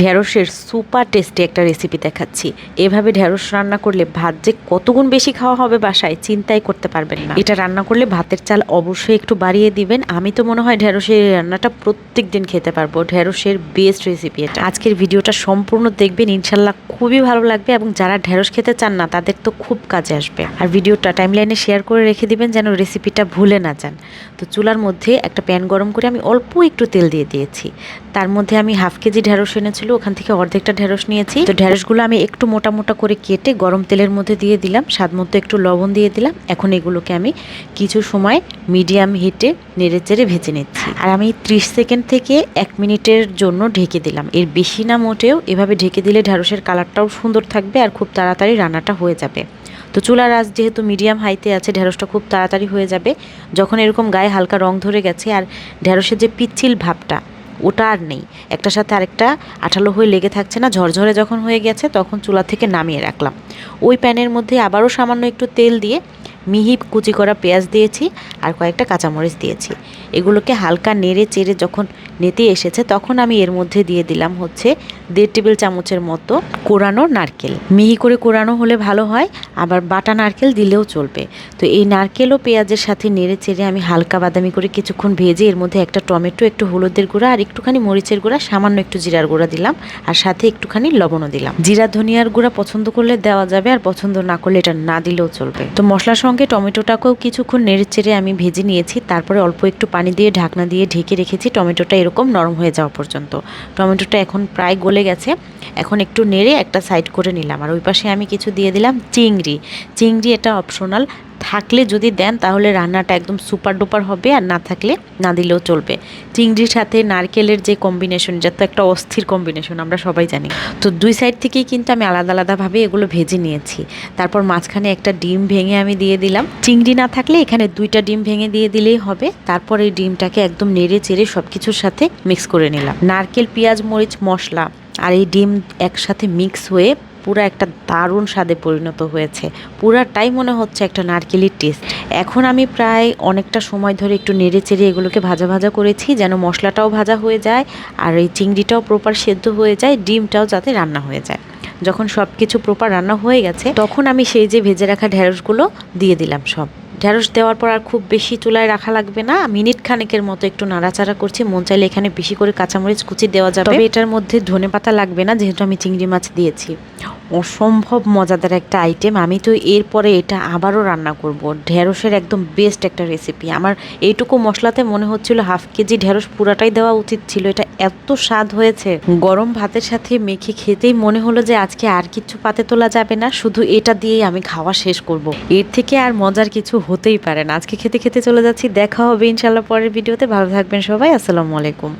ঢেঁড়সের super tasty একটা recipe দেখাচ্ছি। এভাবে ঢেঁড়স রান্না করলে ভাত যে কতগুণ বেশি খাওয়া হবে বাসায় চিন্তাই করতে পারবেন না। এটা রান্না করলে ভাতের চাল অবশ্যই একটু বাড়িয়ে দিবেন। আমি তো মনে হয় ঢেঁড়সের রান্নাটা প্রত্যেক দিন খেতে পারব। ঢেঁড়সের বেস্ট রেসিপি এটা। আজকের ভিডিওটা সম্পূর্ণ দেখবেন, ইনশাল্লাহ খুবই ভালো লাগবে এবং যারা ঢেঁড়স খেতে চান না, তাদের তো খুব কাজে আসবে। আর ভিডিওটা টাইমলাইনে শেয়ার করে রেখে দিবেন যেন রেসিপিটা ভুলে না যান। তো চুলার মধ্যে একটা প্যান গরম করে আমি অল্প একটু তেল দিয়ে দিয়েছি। তার মধ্যে আমি হাফ কেজি ঢেঁড়স এনেছিল ওখান থেকে অর্ধেকটা ঢেঁড়স নিয়েছি। তো ঢেঁড়সগুলো আমি একটু মোটা মোটা করে কেটে গরম তেলের মধ্যে দিয়ে দিলাম, স্বাদ মতো একটু লবণ দিয়ে দিলাম। এখন এগুলোকে আমি কিছু সময় মিডিয়াম হিটে নেড়ে চেড়ে ভেজে নিচ্ছি। আর আমি ত্রিশ সেকেন্ড থেকে এক মিনিটের জন্য ঢেকে দিলাম। এর বেশি না মোটেও, এভাবে ঢেকে দিলে ঢেঁড়সের কালারটাও সুন্দর থাকবে আর খুব তাড়াতাড়ি রান্নাটা হয়ে যাবে। তো চুলার আঁচ যেহেতু মিডিয়াম হাইতে আছে, ঢেঁড়সটা খুব তাড়াতাড়ি হয়ে যাবে। যখন এরকম গায়ে হালকা রং ধরে গেছে আর ঢেঁড়সের যে পিচ্ছিল ভাবটা ওটা আর নেই। একটার সাথে আরেকটা আঠালো হয়ে লেগে থাকছে না। ঝরঝরে যখন হয়ে গেছে তখন চুলা থেকে নামিয়ে রাখলাম। ওই প্যানের মধ্যে আবারও সামান্য একটু তেল দিয়ে মিহি কুচি করা পেঁয়াজ দিয়েছি আর কয়েকটা কাঁচামরিচ দিয়েছি। এগুলোকে হালকা নেড়ে চেড়ে যখন নেতে এসেছে, তখন আমি এর মধ্যে দিয়ে দিলাম হচ্ছে দেড় টেবিল চামচের মতো কোরানো নারকেল। মিহি করে কোরানো হলে ভালো হয়, আবার বাটা নারকেল দিলেও চলবে। তো এই নারকেল ও পেঁয়াজের সাথে নেড়ে চেড়ে আমি হালকা বাদামি করে কিছুক্ষণ ভেজে এর মধ্যে একটা টমেটো, একটু হলুদের গুঁড়া আর একটুখানি মরিচের গুঁড়া, সামান্য একটু জিরার গুঁড়া দিলাম আর সাথে একটুখানি লবণও দিলাম। জিরা, ধনিয়ার গুঁড়া পছন্দ করলে দেওয়া যাবে আর পছন্দ না করলে এটা না দিলেও চলবে। তো মশলার সঙ্গে টমেটোটাকেও কিছুক্ষণ নেড়ে চেড়ে আমি ভেজে নিয়েছি, তারপরে অল্প একটু পানি দিয়ে ঢাকনা দিয়ে ঢেকে রেখেছি, টমেটোটা এরকম নরম হয়ে যাওয়া পর্যন্ত। টমেটোটা এখন প্রায় গলে গেছে। এখন একটু নেড়ে একটা সাইড করে নিলাম। আর ওই পাশে আমি কিছু দিয়ে দিলাম চিংড়ি। চিংড়ি এটা অপশনাল থাকলে যদি দেন, তাহলে রান্নাটা একদম সুপার ডুপার হবে আর না থাকলে না দিলেও চলবে। চিংড়ির সাথে নারকেলের যে কম্বিনেশন যা তো একটা অস্থির কম্বিনেশন আমরা সবাই জানি। তো দুই সাইড থেকেই কিন্তু আমি আলাদা আলাদাভাবে এগুলো ভেজে নিয়েছি। তারপর মাঝখানে একটা ডিম ভেঙে আমি দিয়ে দিলাম। চিংড়ি না থাকলে এখানে দুইটা ডিম ভেঙে দিয়ে দিলেই হবে। তারপর এই ডিমটাকে একদম নেড়ে চেড়ে সব কিছুর সাথে মিক্স করে নিলাম। নারকেল, পেঁয়াজ, মরিচ, মশলা আর এই ডিম একসাথে মিক্স হয়ে পুরো একটা দারুণ স্বাদে পরিণত হয়েছে। পুরাটাই মনে হচ্ছে একটা নারকেলের টেস্ট। এখন আমি প্রায় অনেকটা সময় ধরে একটু নেড়ে চেড়ে এগুলোকে ভাজা ভাজা করেছি যেন মশলাটাও ভাজা হয়ে যায় আর এই চিংড়িটাও প্রপার সেদ্ধ হয়ে যায়, ডিমটাও যাতে রান্না হয়ে যায়। যখন সব কিছু প্রপার রান্না হয়ে গেছে, তখন আমি সেই যে ভেজে রাখা ঢেঁড়সগুলো দিয়ে দিলাম সব। ঢেঁড়স দেওয়ার পর আর খুব বেশি চুলায় রাখা লাগবে না। মিনিট খানেকের মতো একটু নাড়াচাড়া করছি মন চাইলে এখানে বেশি করে কাঁচামরিচ কুচি দেওয়া যাবে। তবে এটার মধ্যে ধনে পাতা লাগবে না যেহেতু আমি চিংড়ি মাছ দিয়েছি। অসম্ভব মজাদার একটা আইটেম আমি তো এরপরে এটা আবারও রান্না করব। ঢেঁড়সের একদম বেস্ট একটা রেসিপি আমার এইটুকু মশলাতে মনে হচ্ছিল হাফ কেজি ঢেঁড়স পুরাটাই দেওয়া উচিত ছিল। এটা এত স্বাদ হয়েছে। গরম ভাতের সাথে মেখে খেতেই মনে হলো যে আজকে আর কিছু পাতে তোলা যাবে না। শুধু এটা দিয়েই আমি খাওয়া শেষ করব। এর থেকে আর মজার কিছু হতেই পারে না। আজকে খেতে খেতে চলে যাচ্ছি। দেখা হবে ইনশাল্লাহ পরের ভিডিওতে। ভালো থাকবেন সবাই। আসসালামু আলাইকুম।